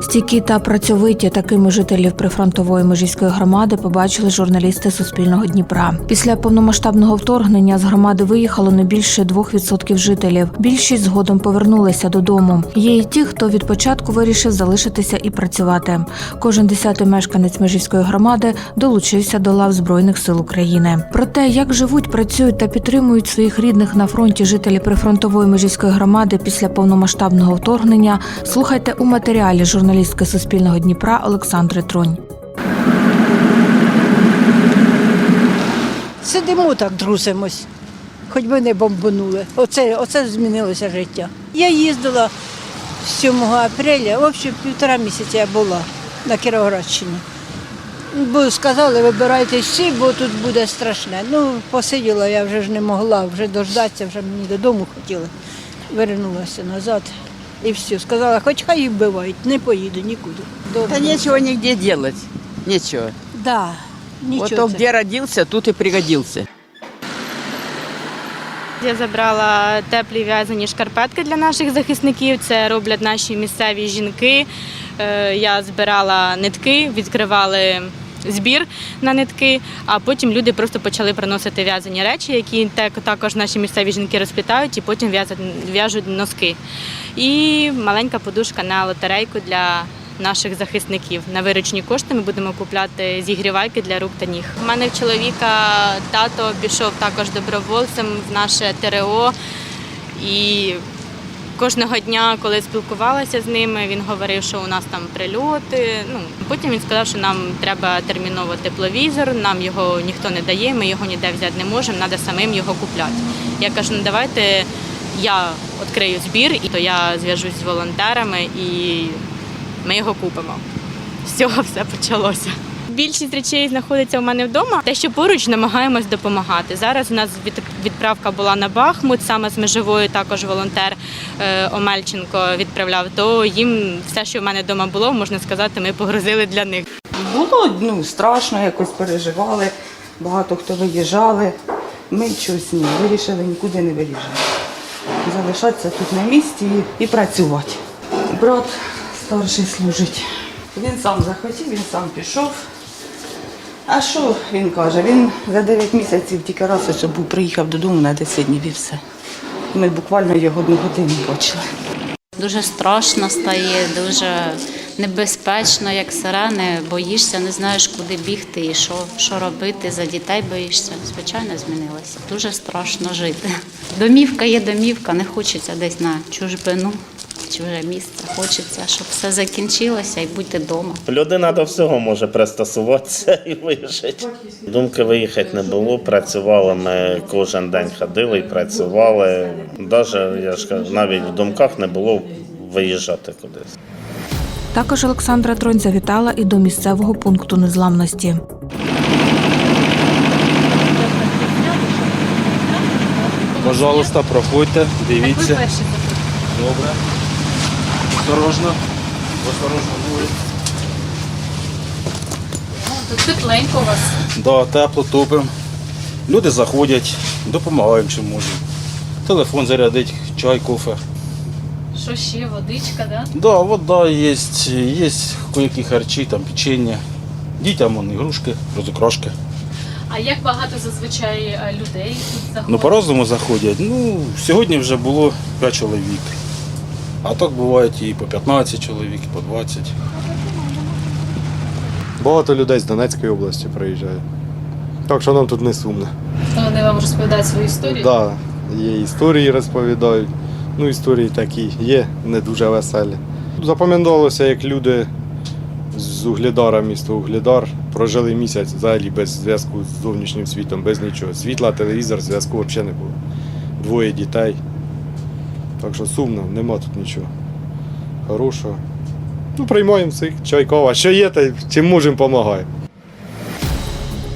Стійкі та працьовиті такими жителів прифронтової межівської громади побачили журналісти Суспільного Дніпра. Після повномасштабного вторгнення з громади виїхало не більше 2% жителів. Більшість згодом повернулися додому. Є і ті, хто від початку вирішив залишитися і працювати. Кожен десятий мешканець межівської громади долучився до лав Збройних сил України. Про те, як живуть, працюють та підтримують своїх рідних на фронті жителі прифронтової межівської громади після повномасштабного вторгнення, слухайте у матеріалі журналістки Суспільного Дніпра Олександри Трунь. Сидимо так, друзимось, хоч би не бомбанули. Оце, оце змінилося життя. Я їздила 7 апреля, в общем, півтора місяця я була на Кіровоградщині. Бо сказали, вибирайте всі, бо тут буде страшне. Ну, посиділа, я вже ж не могла, вже дождатися, вже мені додому хотіли. Вернулася назад і все. Сказала, хоч хай їх вбивають, не поїду нікуди. Добре. Да нечего нигде делать. Нечего. Да, нічого. он це. где родился, тут и пригодился. Я забрала теплі в'язані шкарпетки для наших захисників. Це роблять наші місцеві жінки. Е, Я збирала нитки, відкривали збір на нитки, а потім люди просто почали приносити в'язані речі, які також наші місцеві жінки розплітають і потім в'яжуть носки. І маленька подушка на лотерейку для наших захисників. На виручні кошти ми будемо купляти зігрівайки для рук та ніг. У мене в чоловіка тато пішов також добровольцем в наше ТРО. І кожного дня, коли спілкувалася з ними, він говорив, що у нас там прильоти. Ну потім він сказав, що нам треба терміново тепловізор, нам його ніхто не дає, ми його ніде взяти не можемо, треба самим його купляти. Я кажу, ну давайте я відкрию збір, і то я зв'яжусь з волонтерами і ми його купимо. З цього все почалося. Більшість речей знаходиться у мене вдома. Те, що поруч намагаємось допомагати. Зараз у нас відправка була на Бахмут, саме з межовою також волонтер е, Омельченко відправляв. То їм все, що в мене вдома було, можна сказати, ми погрузили для них. Було ну, страшно, якось переживали. Багато хто виїжджали. Ми щось ні, вирішили нікуди не виїжджати. Залишатися тут на місці і, і працювати. Брат старший служить. Він сам захотів, він сам пішов. А що він каже? Він за 9 місяців тільки раз ось був, приїхав додому на 10 днів і все. Ми буквально його одну годину бачили. Дуже страшно стає, дуже небезпечно, як сирени. Боїшся, не знаєш, куди бігти і що, що робити. За дітей боїшся. Звичайно, змінилося. Дуже страшно жити. Домівка є домівка, не хочеться десь на чужбину, чуже місце. Хочеться, щоб все закінчилося і бути вдома. Людина до всього може пристосуватися і вижити. Думки виїхати не було. Працювали ми кожен день ходили і працювали. Навіть я ж кажу, навіть в думках не було виїжджати кудись. Також Олександра Тронь завітала і до місцевого пункту незламності. Пожалуйста, проходьте, дивіться. Добре. Осторожно. Осторожно буде. Тут тепленько у вас. Да, тепло топимо. Люди заходять, допомагаємо чим можемо. Телефон зарядить, чай, кофе. Що ще, водичка, да? Да, вода є, є кое-які харчі, там печення. Дітям вон, ігрушки, розукрашки. А як багато зазвичай е, людей тут заходить? Ну, по-разному заходять. Ну, сьогодні вже було 5 чоловік. А так бувають і по 15 чоловік, і по 20. Багато людей з Донецької області приїжджає. Так що нам тут не сумно. То вони вам розповідають свою історію? Так, да, є історії розповідають. Ну, історії такі є, не дуже веселі. Запам'яталося, як люди з Угледара, місто Угледар, прожили місяць взагалі без зв'язку з зовнішнім світом, без нічого. Світла, телевізор, зв'язку взагалі не було. Двоє дітей. Так що сумно, нема тут нічого хорошого. Ну, приймаємо всіх, чай, кава. Що є, та чим можемо, допомагаємо.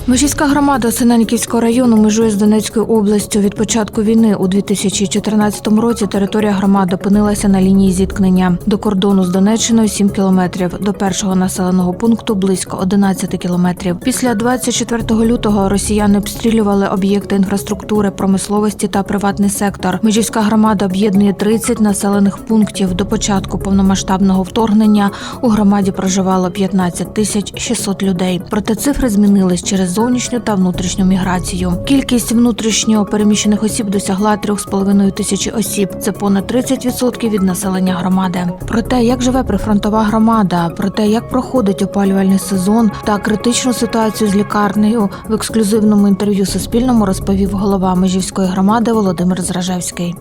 Межівська громада Синенківського району межує з Донецькою областю. Від початку війни у 2014 році територія громади опинилася на лінії зіткнення. До кордону з Донеччиною 7 кілометрів, до першого населеного пункту близько 11 кілометрів. Після 24 лютого росіяни обстрілювали об'єкти інфраструктури, промисловості та приватний сектор. Межівська громада об'єднує 30 населених пунктів. До початку повномасштабного вторгнення у громаді проживало 15 тисяч 600 людей. Проте цифри змінились через зовнішню та внутрішню міграцію. Кількість внутрішньо переміщених осіб досягла 3,5 тисячі осіб. Це понад 30% від населення громади. Про те, як живе прифронтова громада, про те, як проходить опалювальний сезон та критичну ситуацію з лікарнею в ексклюзивному інтерв'ю Суспільному розповів голова Межівської громади Володимир Зражевський.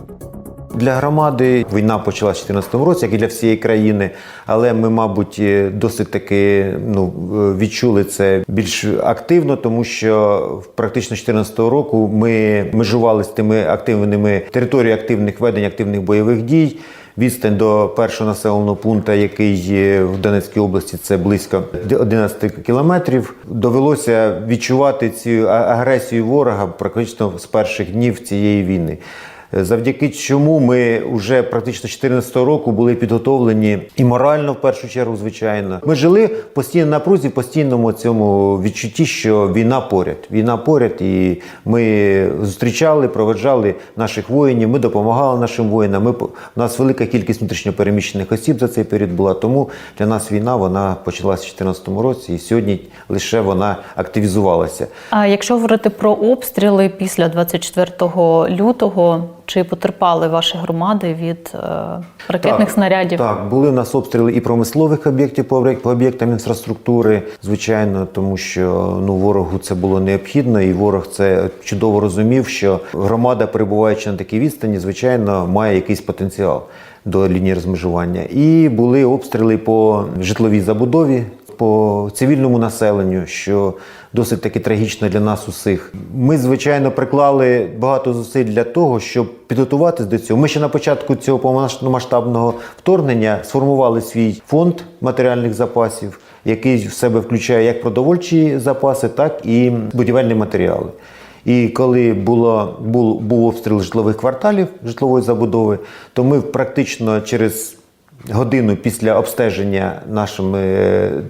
Для громади війна почалася в 2014 році, як і для всієї країни. Але ми, мабуть, е, досить таки ну, е, відчули це більш активно, тому що практично з 2014 року ми межували з тими активними територією активних ведень, активних бойових дій. Відстань до першого населеного пункту, який в Донецькій області, це близько 11 кілометрів. Довелося відчувати цю агресію ворога практично з перших днів цієї війни. Завдяки чому ми вже практично з 2014 року були підготовлені і морально, в першу чергу, звичайно. Ми жили постійно на прузі, постійному цьому відчутті, що війна поряд. Війна поряд, і ми зустрічали, проведжали наших воїнів. Ми допомагали нашим воїнам. Ми у нас велика кількість внутрішньопереміщених осіб за цей період була. Тому для нас війна вона почалася в 2014 році, і сьогодні лише вона активізувалася. А якщо говорити про обстріли після 24 лютого, чи потерпали ваші громади від е, ракетних Так, снарядів? Так, були у нас обстріли і промислових об'єктів по по об'єктам інфраструктури, звичайно, тому що ну ворогу це було необхідно, і ворог це чудово розумів, що громада, перебуваючи на такій відстані, звичайно, має якийсь потенціал до лінії розмежування. І були обстріли по житловій забудові. По цивільному населенню, що досить таки трагічно для нас усіх. Ми, звичайно, приклали багато зусиль для того, щоб підготуватись до цього. Ми ще на початку цього повномасштабного вторгнення сформували свій фонд матеріальних запасів, який в себе включає як продовольчі запаси, так і будівельні матеріали. І коли було, був, був обстріл житлових кварталів житлової забудови, то ми практично через годину після обстеження нашими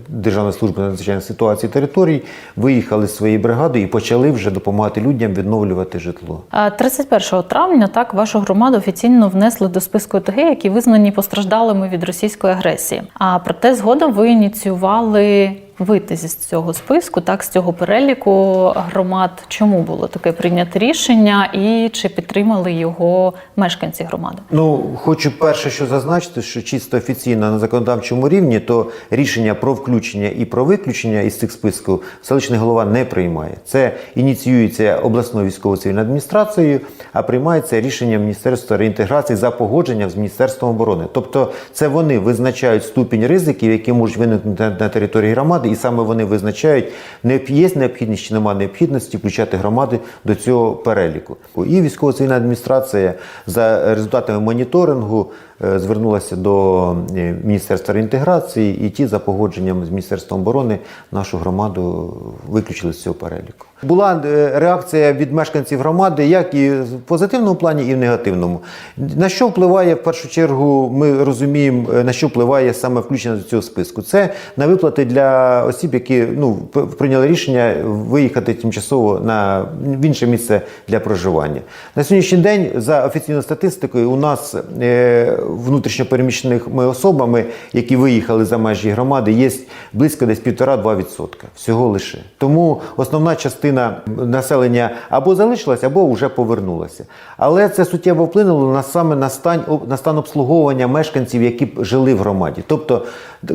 Державної служби надзвичайних ситуацій територій виїхали з своєї бригади і почали вже допомагати людям відновлювати житло. А 31 травня так вашу громаду офіційно внесли до списку ОТГ, які визнані постраждалими від російської агресії. А проте згодом ви ініціювали вийти зі цього списку, так з цього переліку громад. Чому було таке прийняте рішення, і чи підтримали його мешканці громади? Ну, хочу перше, що зазначити, що чисто офіційно на законодавчому рівні, то рішення про включення і про виключення із цих списків селищний голова не приймає. Це ініціюється обласною військово-цивільною адміністрацією, а приймається рішенням Міністерства реінтеграції за погодженням з Міністерством оборони. Тобто, це вони визначають ступінь ризиків, які можуть виникнути на території громади, і саме вони визначають, не є необхідність чи немає необхідності включати громади до цього переліку. І військово-цивільна адміністрація за результатами моніторингу звернулася до е, Міністерства реінтеграції, і ті за погодженням з Міністерством оборони нашу громаду виключили з цього переліку. Була е, реакція від мешканців громади, як і в позитивному плані, і в негативному. На що впливає в першу чергу? Ми розуміємо, е, на що впливає саме включення до цього списку. Це на виплати для осіб, які ну прийняли рішення виїхати тимчасово на в інше місце для проживання. На сьогоднішній день, за офіційною статистикою, у нас е, внутрішньопереміщеними особами, які виїхали за межі громади, є близько десь 1,5-2% всього лише. Тому основна частина населення або залишилась, або вже повернулася. Але це суттєво вплинуло на саме на стан, на стан обслуговування мешканців, які жили в громаді. Тобто,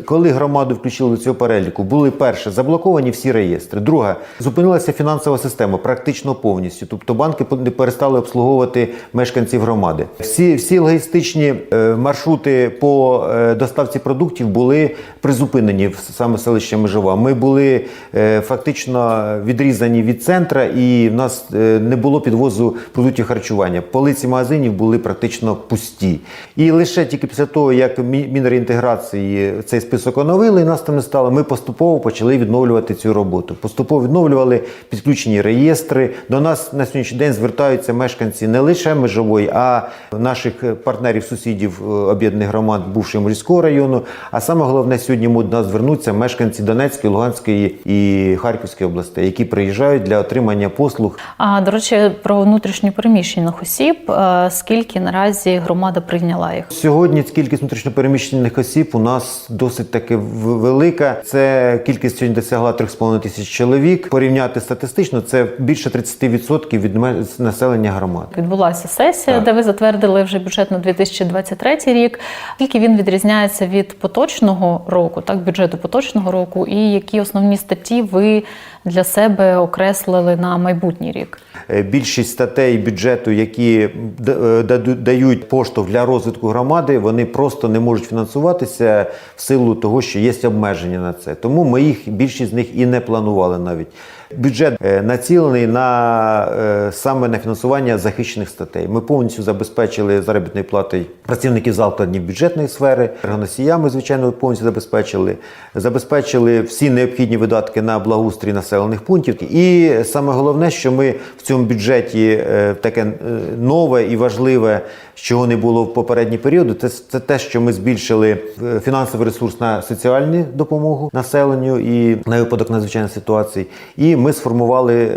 коли громаду включили до цього переліку, були перше заблоковані всі реєстри. Друге, зупинилася фінансова система практично повністю. Тобто банки не перестали обслуговувати мешканців громади. Всі, всі логістичні е, маршрути по е, доставці продуктів були призупинені в саме селище Межова. Ми були е, фактично відрізані від центра, і в нас е, не було підвозу продуктів харчування. Полиці магазинів були практично пусті. І лише тільки після того, як Мі- Мінреінтеграції цей список оновили, і нас там не стало, ми поступово почали відновлювати цю роботу. Поступово відновлювали підключені реєстри. До нас на сьогоднішній день звертаються мешканці не лише межової, а наших партнерів, сусідів е, об'єднаних громад бувшого морського району. А саме головне сьогодні до нас звернуться мешканці Донецької, Луганської і Харківської областей, які приїжджають для отримання послуг А до речі, про внутрішньо переміщених осіб, е, скільки наразі громада прийняла їх? Сьогодні кількість внутрішньопереміщених осіб у нас досить таки велика. Це кількість сьогодні досягла 3,5 тисяч чоловік. Порівняти статистично, це більше 30% від населення громад. Відбулася сесія, Так. де ви затвердили вже бюджет на 2023 рік. Скільки він відрізняється від поточного року, так бюджету поточного року, і які основні статті ви для себе окреслили на майбутній рік? Е, Більшість статей бюджету, які е, дають поштовх для розвитку громади, вони просто не можуть фінансуватися в силу того, що є обмеження на це. Тому ми їх більшість з них і не планували навіть. Бюджет е, націлений на саме на фінансування захищених статей. Ми повністю забезпечили заробітною платою працівників закладів бюджетної сфери, енергоносіями, звичайно, повністю забезпечили. Забезпечили всі необхідні видатки на благоустрій населених пунктів. І саме головне, що ми в цьому бюджеті е, таке е, нове і важливе, чого не було в попередні періоди, це, це те, що ми збільшили е, фінансовий ресурс на соціальну допомогу населенню і на випадок надзвичайних ситуацій. І ми сформували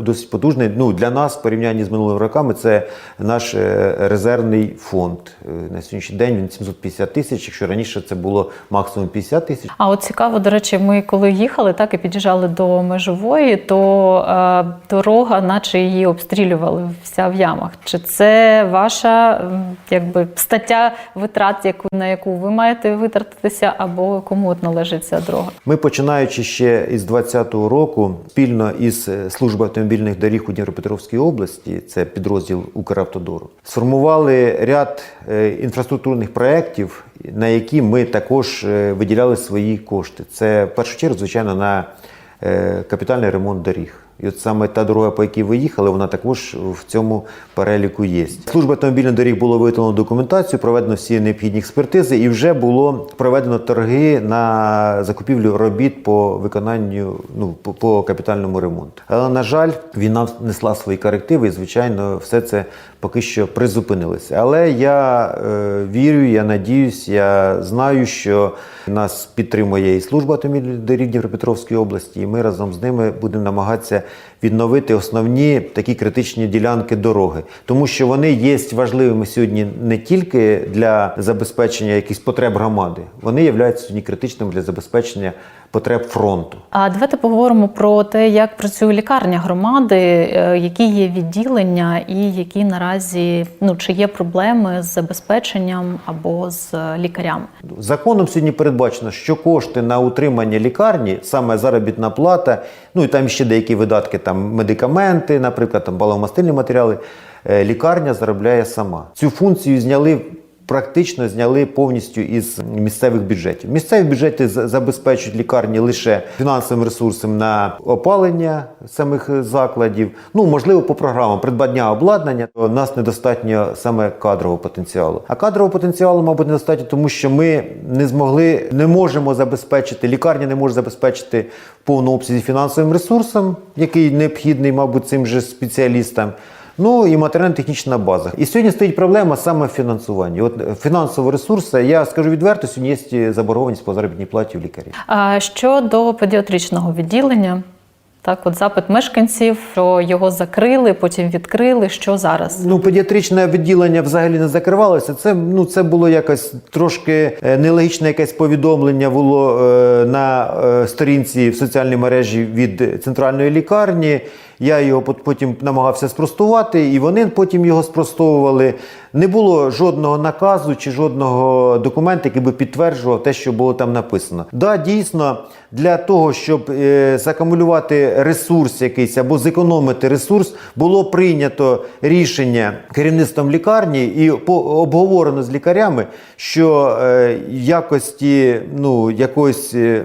досить потужний. Ну для нас в порівнянні з минулими роками це наш резервний фонд. На сьогоднішній день він 750 тисяч. Якщо раніше це було максимум 50 тисяч. А от цікаво, до речі, ми коли їхали, так і під'їжджали до межової, то е, дорога, наче її обстрілювали вся в ямах. Чи це ваша якби стаття витрат, яку на яку ви маєте витратитися, або кому от належить ця дорога? Ми починаючи ще із 2020 року, спільно із е, службою автомобільних доріг у Дніпропетровській області, це підрозділ Укравтодору, сформували ряд е, інфраструктурних проєктів, на які ми також виділяли свої кошти. Це в першу чергу, звичайно, на капітальний ремонт доріг. І от саме та дорога, по якій ви їхали, вона також в цьому переліку є. Служба автомобільних доріг було виготовлено документацію, проведено всі необхідні експертизи, і вже було проведено торги на закупівлю робіт по виконанню ну по, по капітальному ремонту. Але на жаль, війна внесла свої корективи, і звичайно, все це поки що призупинилося. Але я е, вірю, я надіюсь, я знаю, що нас підтримує і служба автомобільних доріг Дніпропетровської області, і ми разом з ними будемо намагатися відновити основні такі критичні ділянки дороги, тому що вони є важливими сьогодні не тільки для забезпечення якихось потреб громади, вони являються сьогодні критичними для забезпечення потреб фронту. А давайте поговоримо про те, як працює лікарня громади, е, які є відділення, і які наразі ну чи є проблеми з забезпеченням або з лікарями. Законом сьогодні передбачено, що кошти на утримання лікарні, саме заробітна плата, ну і там ще деякі видатки, там медикаменти, наприклад, там баломастильні матеріали, е, лікарня заробляє сама. Цю функцію зняли. Практично зняли повністю із місцевих бюджетів. Місцеві бюджети забезпечують лікарні лише фінансовим ресурсом на опалення самих закладів. Ну можливо, по програмам придбання обладнання. У нас недостатньо саме кадрового потенціалу. А кадрового потенціалу, мабуть, недостатньо, тому що ми не змогли, не можемо забезпечити. Лікарня не може забезпечити в повному обсязі фінансовим ресурсом, який необхідний, мабуть, цим же спеціалістам. Ну і матеріально-технічна база. І сьогодні стоїть проблема саме в фінансуванні. От е, фінансові ресурси, я скажу відверто, сьогодні є заборгованість по заробітній платі в лікарів. А щодо педіатричного відділення, так, от запит мешканців, що його закрили, потім відкрили. Що зараз? Ну, педіатричне відділення взагалі не закривалося. Це ну це було якось трошки е, нелогічне якесь повідомлення було е, на е, сторінці в соціальній мережі від центральної лікарні. Я його пот- потім намагався спростувати, і вони потім його спростовували. Не було жодного наказу чи жодного документа, який би підтверджував те, що було там написано. Да, дійсно, для того, щоб е, закумулювати ресурс якийсь або зекономити ресурс, було прийнято рішення керівництвом лікарні і по, обговорено з лікарями, що е, якості ну, якоїсь. е,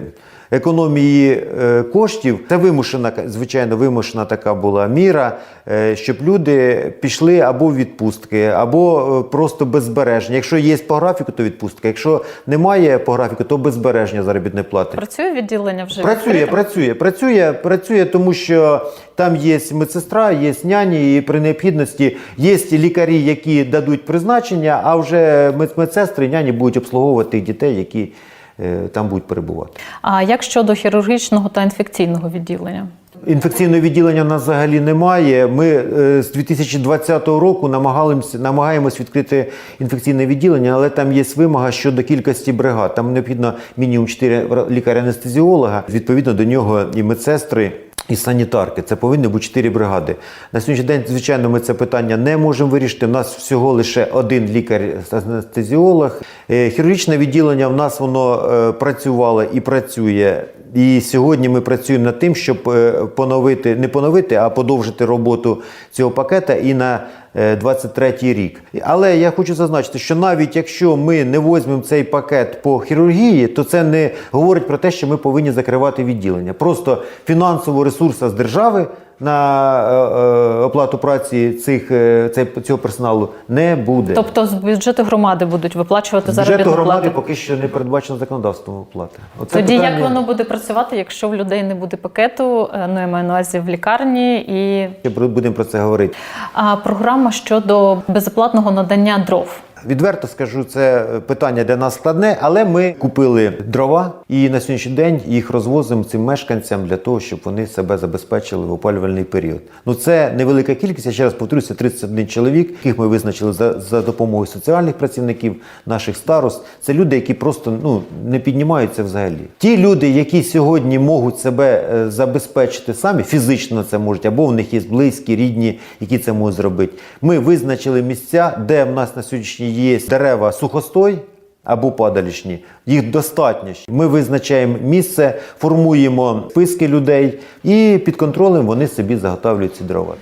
економії е, коштів. Це вимушена, звичайно, вимушена така була міра, е, щоб люди пішли або в відпустки, або е, просто без збереження. Якщо є по графіку, то відпустка. Якщо немає по графіку, то без збереження заробітної плати. Працює відділення вже Працює, працює, працює, працює, тому що там є медсестра, є няні, і при необхідності є лікарі, які дадуть призначення, а вже мед- медсестри, няні будуть обслуговувати тих дітей, які там будуть перебувати. А як щодо хірургічного та інфекційного відділення? Інфекційного відділення в нас взагалі немає. Ми е, з 2020 року намагаємося, намагаємось відкрити інфекційне відділення, але там є вимога щодо кількості бригад. Там необхідно мінімум 4 лікаря-анестезіолога. Відповідно до нього і медсестри. І санітарки, це повинні бути чотири бригади. На сьогоднішній день, звичайно, ми це питання не можемо вирішити. У нас всього лише один лікар-анестезіолог. Е, Хірургічне відділення в нас воно е, працювало і працює. І сьогодні ми працюємо над тим, щоб е, поновити, не поновити, а подовжити роботу цього пакета і на 23 рік. Але я хочу зазначити, що навіть якщо ми не візьмемо цей пакет по хірургії, то це не говорить про те, що ми повинні закривати відділення. Просто фінансового ресурсу з держави на е, е, оплату праці цих, е, цього персоналу не буде. Тобто з бюджету громади будуть виплачувати З бюджету громади поки що не передбачено законодавством оплати. Оце Тоді як воно буде працювати, якщо в людей не буде пакету, ну я маю на увазі в лікарні і будемо про це говорити. а, програма щодо безоплатного надання дров. Відверто скажу, це питання для нас складне, але ми купили дрова і на сьогоднішній день їх розвозимо цим мешканцям для того, щоб вони себе забезпечили в опалювальний період. Ну це невелика кількість. Я ще раз повторюся, 31 чоловік, яких ми визначили за, за допомогою соціальних працівників, наших старост. Це люди, які просто ну не піднімаються взагалі. Ті люди, які сьогодні можуть себе е, забезпечити самі, фізично це можуть, або в них є близькі, рідні, які це можуть зробити. Ми визначили місця, де в нас на сьогоднішній є дерева сухостой. Або падалішні, їх достатньо. Ми визначаємо місце, формуємо списки людей і під контролем вони собі заготовлюють ці дрова.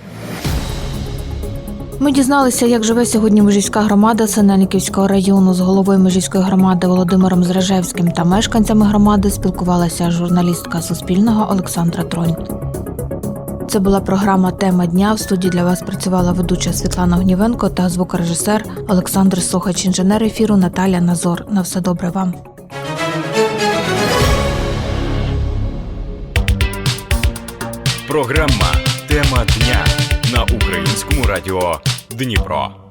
Ми дізналися, як живе сьогодні Межівська громада Синельниківського району з головою Межівської громади Володимиром Зражевським та мешканцями громади спілкувалася журналістка Суспільного Олександра Тронь. Це була програма Тема дня. В студії для вас працювала ведуча Світлана Гнівенко та звукорежисер Олександр Сухач, інженер ефіру Наталя Назор. На все добре вам. Програма Тема дня на українському радіо Дніпро.